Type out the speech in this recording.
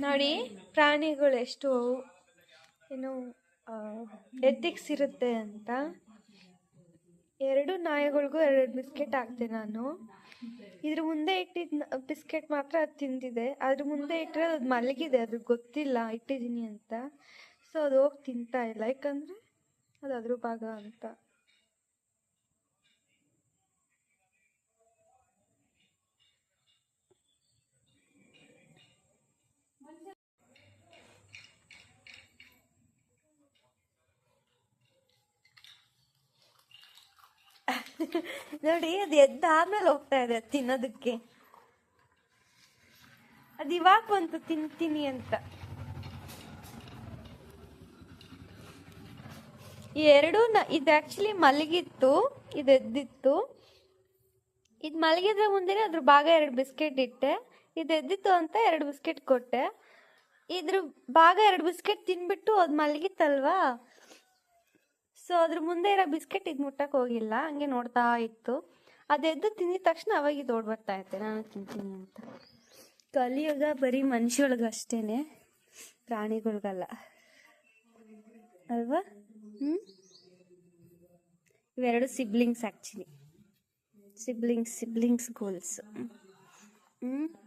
ನೋಡಿ, ಪ್ರಾಣಿಗಳು ಎಷ್ಟು ಏನು ಎಥಿಕ್ಸ್ ಇರುತ್ತೆ ಅಂತ. ಎರಡು ನಾಯಿಗಳಿಗೂ ಎರಡು ಬಿಸ್ಕೆಟ್ ಹಾಕ್ತೆ ನಾನು. ಇದ್ರ ಮುಂದೆ ಇಟ್ಟಿದ್ದ ಬಿಸ್ಕೆಟ್ ಮಾತ್ರ ಅದು ತಿಂದಿದೆ. ಅದ್ರ ಮುಂದೆ ಇಟ್ಟರೆ ಅದು ಮಲಗಿದೆ, ಅದು ಗೊತ್ತಿಲ್ಲ, ಇಟ್ಟಿದ್ದೀನಿ ಅಂತ. ಸೊ ಅದು ಹೋಗಿ ತಿಂತಾ ಇಲ್ಲ. ಯಾಕಂದರೆ ಅದು ಅದ್ರ ಭಾಗ ಅಂತ. ನೋಡಿ, ಅದು ಎದ್ದಾದ್ಮೇಲೆ ಹೋಗ್ತಾ ಇದೆ ತಿನ್ನೋದಕ್ಕೆ. ಅದು ಇವಾಗ ಬಂತು, ತಿಂತೀನಿ ಅಂತ. ಎರಡು ಇದು ಆಕ್ಚುಲಿ ಮಲಗಿತ್ತು, ಇದು ಎದ್ದಿತ್ತು. ಇದು ಮಲಗಿದ್ರೆ ಮುಂದೆನೆ ಅದ್ರ ಭಾಗ ಎರಡು ಬಿಸ್ಕೆಟ್ ಇಟ್ಟೆ. ಇದು ಎದ್ದಿತ್ತು ಅಂತ ಎರಡು ಬಿಸ್ಕೆಟ್ ಕೊಟ್ಟೆ. ಇದ್ರ ಭಾಗ ಎರಡು ಬಿಸ್ಕೆಟ್ ತಿನ್ಬಿಟ್ಟು ಅದು ಮಲಗಿತ್ತಲ್ವಾ? ಸೊ ಅದ್ರ ಮುಂದೆ ಇರೋ ಬಿಸ್ಕೆಟ್ ಇದು ಮುಟ್ಟಕ್ಕೆ ಹೋಗಿಲ್ಲ. ಹಂಗೆ ನೋಡ್ತಾ ಇತ್ತು. ಅದೆದ್ದು ತಿಂದಿದ ತಕ್ಷಣ ಅವಾಗ ಇದು ಬರ್ತಾ ಇತ್ತೆ. ನಾನು ತಿಂತೀನಿ ಅಂತ. ಕಲಿಯುಗ ಬರೀ ಮನುಷ್ಯೊಳಗಷ್ಟೇನೆ. ಪ್ರಾಣಿಗಳಿಗಲ್ಲ. ಅಲ್ವಾ? ಹ್ಞೂ ಇವೆರಡು siblings actually siblings siblings goals ಹ್ಞೂ